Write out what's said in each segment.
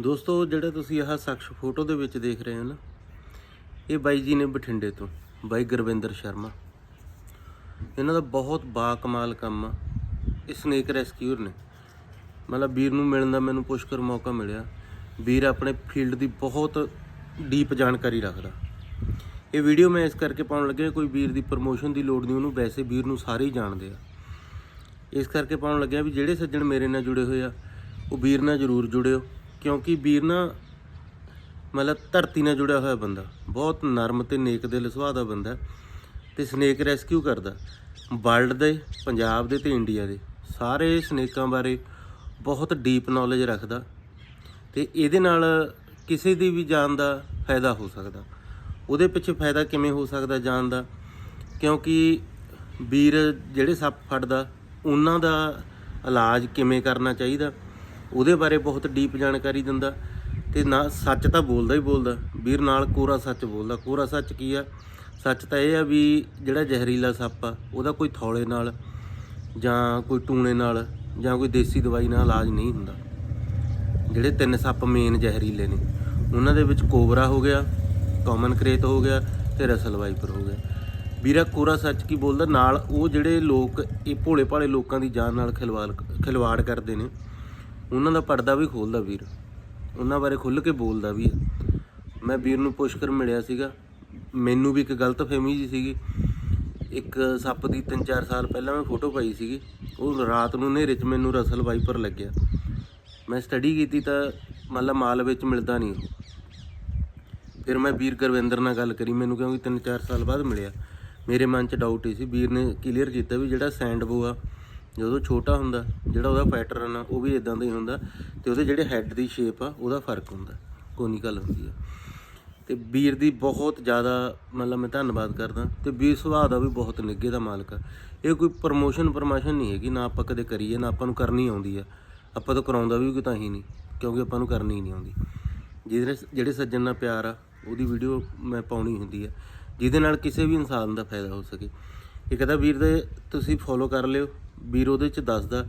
ਦੋਸਤੋ, ਜਿਹੜਾ ਤੁਸੀਂ ਆਹ ਸ਼ਖਸ ਫੋਟੋ ਦੇ ਵਿੱਚ ਦੇਖ ਰਹੇ ਹੋ ਨਾ, ਇਹ ਬਾਈ ਜੀ ਨੇ ਬਠਿੰਡੇ ਤੋਂ, ਬਾਈ ਗੁਰਵਿੰਦਰ ਸ਼ਰਮਾ। ਇਹਨਾਂ ਦਾ ਬਹੁਤ ਬਾ ਕਮਾਲ ਕੰਮ ਆ, ਇਹ ਸਨੇਕ ਰੈਸਕਿਊਰ ਨੇ। ਮਤਲਬ ਵੀਰ ਨੂੰ ਮਿਲਣ ਦਾ ਮੈਨੂੰ ਪੁਸ਼ਕਰ ਮੌਕਾ ਮਿਲਿਆ। ਵੀਰ ਆਪਣੇ ਫੀਲਡ ਦੀ ਬਹੁਤ ਡੀਪ ਜਾਣਕਾਰੀ ਰੱਖਦਾ। ਇਹ ਵੀਡੀਓ ਮੈਂ ਇਸ ਕਰਕੇ ਪਾਉਣ ਲੱਗਿਆ ਕੋਈ ਵੀਰ ਦੀ ਪ੍ਰਮੋਸ਼ਨ ਦੀ ਲੋੜ ਨਹੀਂ, ਉਹਨੂੰ ਵੈਸੇ ਵੀਰ ਨੂੰ ਸਾਰੇ ਹੀ ਜਾਣਦੇ ਆ। ਇਸ ਕਰਕੇ ਪਾਉਣ ਲੱਗਿਆ ਵੀ ਜਿਹੜੇ ਸੱਜਣ ਮੇਰੇ ਨਾਲ ਜੁੜੇ ਹੋਏ ਆ, ਉਹ ਵੀਰ ਨਾਲ ਜਰੂਰ ਜੁੜਿਓ। ਕਿਉਂਕਿ ਵੀਰ ਨਾ ਮਤਲਬ ਧਰਤੀ ਨਾਲ ਜੁੜਿਆ ਹੋਇਆ ਬੰਦਾ, ਬਹੁਤ ਨਰਮ ਤੇ ਨੇਕ ਦਿਲ ਸੁਭਾਅ ਦਾ ਬੰਦਾ ਤੇ ਸਨੇਕ ਰੈਸਕਿਊ ਕਰਦਾ। ਵਰਲਡ ਦੇ, ਪੰਜਾਬ ਦੇ ਤੇ ਇੰਡੀਆ ਦੇ ਸਾਰੇ ਸਨੇਕਾਂ ਬਾਰੇ ਬਹੁਤ ਡੀਪ ਨੌਲੇਜ ਰੱਖਦਾ ਤੇ ਇਹਦੇ ਨਾਲ ਕਿਸੇ ਦੀ ਵੀ ਜਾਨ ਦਾ ਫਾਇਦਾ ਹੋ ਸਕਦਾ। ਉਹਦੇ ਪਿੱਛੇ ਫਾਇਦਾ ਕਿਵੇਂ ਹੋ ਸਕਦਾ ਜਾਨ ਦਾ? ਕਿਉਂਕਿ ਵੀਰ ਜਿਹੜੇ ਸੱਪ ਫੜਦਾ, ਉਹਨਾਂ ਦਾ ਇਲਾਜ ਕਿਵੇਂ ਕਰਨਾ ਚਾਹੀਦਾ? ਉਹਦੇ ਬਾਰੇ ਬਹੁਤ ਡੀਪ ਜਾਣਕਾਰੀ ਦਿੰਦਾ ਤੇ ਨਾ ਸੱਚ ਤਾਂ ਬੋਲਦਾ ਹੀ ਬੋਲਦਾ। ਵੀਰ ਨਾਲ ਕੋਰਾ ਸੱਚ ਬੋਲਦਾ। ਕੋਰਾ ਸੱਚ ਕੀ ਆ? ਸੱਚ ਤਾਂ ਇਹ ਆ ਵੀ ਜਿਹੜਾ ਜ਼ਹਿਰੀਲਾ ਸੱਪ ਆ, ਉਹਦਾ ਕੋਈ ਥੌਲੇ ਨਾਲ ਜਾਂ ਕੋਈ ਟੂਣੇ ਨਾਲ ਜਾਂ ਕੋਈ ਦੇਸੀ ਦਵਾਈ ਨਾਲ ਇਲਾਜ ਨਹੀਂ ਹੁੰਦਾ। ਜਿਹੜੇ ਤਿੰਨ ਸੱਪ ਮੇਨ ਜ਼ਹਿਰੀਲੇ ਨੇ, ਉਹਨਾਂ ਦੇ ਵਿੱਚ ਕੋਬਰਾ ਹੋ ਗਿਆ ਕਾਮਨ ਕਰੇਤ ਹੋ ਗਿਆ ਤੇ ਰਸਲ ਵਾਈਪਰ ਹੋ ਗਿਆ। ਵੀਰਾ ਕੋਰਾ ਸੱਚ ਕੀ ਬੋਲਦਾ? ਨਾਲ ਉਹ ਜਿਹੜੇ ਲੋਕ ਇਹ ਭੋਲੇ ਭਾਲੇ ਲੋਕਾਂ ਦੀ ਜਾਨ ਨਾਲ ਖਿਲਵਾੜ ਖਿਲਵਾੜ ਕਰਦੇ ਨੇ ਉਹਨਾਂ ਦਾ ਪਰਦਾ ਵੀ ਖੋਲਦਾ ਵੀਰ। ਉਹਨਾਂ ਬਾਰੇ ਖੁੱਲ੍ਹ ਕੇ ਬੋਲਦਾ ਵੀ ਹੈ ਮੈਂ ਵੀਰ ਨੂੰ ਪੁਸ਼ਕਰ ਮਿਲਿਆ ਸੀਗਾ। ਮੈਨੂੰ ਵੀ ਇੱਕ ਗਲਤ ਫਹਿਮੀ ਜੀ ਸੀਗੀ। ਇੱਕ ਸੱਪ ਦੀ 3-4 ਸਾਲ ਪਹਿਲਾਂ ਮੈਂ ਫੋਟੋ ਪਾਈ ਸੀਗੀ। ਉਹ ਰਾਤ ਨੂੰ ਹਨੇਰੇ 'ਚ ਮੈਨੂੰ ਰਸਲ ਵਾਈਪਰ ਲੱਗਿਆ। ਮੈਂ ਸਟੱਡੀ ਕੀਤੀ ਤਾਂ ਮਤਲਬ ਮਾਲ ਵਿੱਚ ਮਿਲਦਾ ਨਹੀਂ ਉਹ। ਫਿਰ ਮੈਂ ਵੀਰ ਗੁਰਵਿੰਦਰ ਨਾਲ ਗੱਲ ਕਰੀ। ਮੈਨੂੰ ਕਿਉਂਕਿ 3-4 ਸਾਲ ਬਾਅਦ ਮਿਲਿਆ। ਮੇਰੇ ਮਨ 'ਚ ਡਾਊਟ ਹੀ ਸੀ। ਵੀਰ ਨੇ ਕਲੀਅਰ ਕੀਤਾ ਵੀ ਜਿਹੜਾ ਸੈਂਡਬੋ ਆ ਜਦੋਂ ਛੋਟਾ ਹੁੰਦਾ, ਜਿਹੜਾ ਉਹਦਾ ਪੈਟਰਨ ਆ, ਉਹ ਵੀ ਇਦਾਂ ਦਾ ਹੀ ਹੁੰਦਾ ਤੇ ਉਹਦੇ ਜਿਹੜੇ ਹੈੱਡ ਦੀ ਸ਼ੇਪ ਆ, ਉਹਦਾ ਫ਼ਰਕ ਹੁੰਦਾ, ਕੋਨੀਕਲ ਹੁੰਦੀ ਆ। ਤੇ ਵੀਰ ਦੀ ਬਹੁਤ ਜ਼ਿਆਦਾ, ਮਤਲਬ ਮੈਂ ਧੰਨਵਾਦ ਕਰਦਾ ਤੇ ਵੀਰ ਸੁਭਾਅ ਦਾ ਵੀ ਬਹੁਤ ਨਿੱਘੇ ਦਾ ਮਾਲਕ ਆ। ਇਹ ਕੋਈ ਪ੍ਰਮੋਸ਼ਨ ਪਰਮਾਸ਼ਨ ਨਹੀਂ ਹੈਗੀ, ਨਾ ਆਪਾਂ ਕਦੇ ਕਰੀਏ, ਨਾ ਆਪਾਂ ਨੂੰ ਕਰਨੀ ਆਉਂਦੀ ਆ। ਆਪਾਂ ਤਾਂ ਕਰਾਉਂਦਾ ਵੀ ਕੋਈ ਤਾਂ ਹੀ ਨਹੀਂ, ਕਿਉਂਕਿ ਆਪਾਂ ਨੂੰ ਕਰਨੀ ਨਹੀਂ ਆਉਂਦੀ। ਜਿਹੜੇ ਜਿਹੜੇ ਸੱਜਣ ਨਾਲ ਪਿਆਰ ਆ, ਉਹਦੀ ਵੀਡੀਓ ਮੈਂ ਪਾਉਣੀ ਹੁੰਦੀ ਆ, ਜਿਹਦੇ ਨਾਲ ਕਿਸੇ ਵੀ ਇਨਸਾਨ ਦਾ ਫਾਇਦਾ ਹੋ ਸਕੇ। ਇੱਕ ਤਾਂ ਵੀਰ ਦੇ ਤੁਸੀਂ ਫੋਲੋ ਕਰ ਲਿਓ। ਵੀਰ ਉਹਦੇ ਚ ਦੱਸਦਾ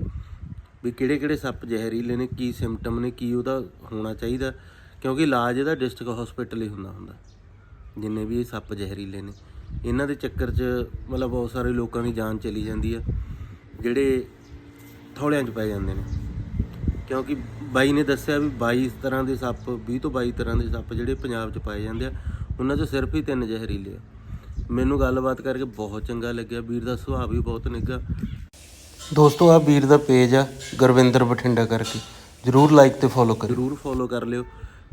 ਵੀ ਕਿਹੜੇ ਕਿਹੜੇ ਸੱਪ ਜ਼ਹਿਰੀਲੇ ਨੇ, ਕੀ ਸਿੰਪਟਮ ਨੇ, ਕੀ ਉਹਦਾ ਹੋਣਾ ਚਾਹੀਦਾ, ਕਿਉਂਕਿ ਇਲਾਜ ਇਹਦਾ ਡਿਸਟ੍ਰਿਕਟ ਹਸਪੀਟਲ ਹੀ ਹੁੰਦਾ ਹੁੰਦਾ। ਜਿੰਨੇ ਵੀ ਇਹ ਸੱਪ ਜ਼ਹਿਰੀਲੇ ਨੇ। ਇਹਨਾਂ ਦੇ ਚੱਕਰ 'ਚ ਮਤਲਬ ਬਹੁਤ ਸਾਰੇ ਲੋਕਾਂ ਦੀ ਜਾਨ ਚਲੀ ਜਾਂਦੀ ਆ, ਜਿਹੜੇ ਥੌਲਿਆਂ 'ਚ ਪੈ ਜਾਂਦੇ ਨੇ। ਕਿਉਂਕਿ ਬਾਈ ਨੇ ਦੱਸਿਆ ਵੀ 22 ਤਰ੍ਹਾਂ ਦੇ ਸੱਪ 20 ਤੋਂ 22 ਤਰ੍ਹਾਂ ਦੇ ਸੱਪ ਜਿਹੜੇ ਪੰਜਾਬ 'ਚ ਪਾਏ ਜਾਂਦੇ ਆ, ਉਹਨਾਂ 'ਚੋਂ ਸਿਰਫ ਹੀ ਤਿੰਨ ਜ਼ਹਿਰੀਲੇ ਆ। ਮੈਨੂੰ ਗੱਲਬਾਤ ਕਰਕੇ ਬਹੁਤ ਚੰਗਾ ਲੱਗਿਆ ਵੀਰ ਦਾ ਸੁਭਾਅ ਵੀ ਬਹੁਤ ਨਿੱਘਾ। ਦੋਸਤੋ ਆ ਵੀਰ ਦਾ ਪੇਜ ਆ ਗੁਰਵਿੰਦਰ ਬਠਿੰਡਾ ਕਰਕੇ। ਜਰੂਰ ਲਾਈਕ ਤੇ ਫੋਲੋ ਕਰਿਓ। ਜਰੂਰ ਫੋਲੋ ਕਰ ਲਿਓ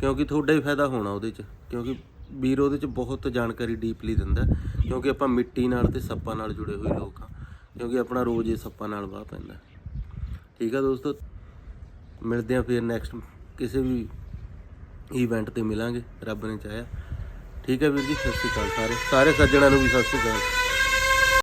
ਕਿਉਂਕਿ ਤੁਹਾਡਾ ਹੀ ਫਾਇਦਾ ਹੋਣਾ ਉਹਦੇ 'ਚ। ਕਿਉਂਕਿ ਵੀਰ ਉਹਦੇ 'ਚ ਬਹੁਤ ਜਾਣਕਾਰੀ ਡੀਪਲੀ ਦਿੰਦਾ ਕਿਉਂਕਿ ਆਪਾਂ ਮਿੱਟੀ ਨਾਲ ਤੇ ਸੱਪਾਂ ਨਾਲ ਜੁੜੇ ਹੋਏ ਲੋਕ ਆ ਕਿਉਂਕਿ ਆਪਣਾ ਰੋਜ਼ ਇਹ ਸੱਪਾਂ ਨਾਲ ਵਾਹ ਪੈਂਦਾ ਠੀਕ ਆ ਦੋਸਤੋ ਮਿਲਦੇ ਆ ਫਿਰ ਨੈਕਸਟ ਕਿਸੇ ਵੀ ਇਵੈਂਟ ਤੇ ਮਿਲਾਂਗੇ ਰੱਬ ਨੇ ਚਾਹਿਆ। ਠੀਕ ਹੈ ਵੀਰ ਜੀ, ਸਤਿ ਸ਼੍ਰੀ ਅਕਾਲ ਸਾਰੇ। ਸਾਰੇ ਸੱਜਣਾਂ ਨੂੰ ਵੀ ਸਤਿ ਸ਼੍ਰੀ ਅਕਾਲ।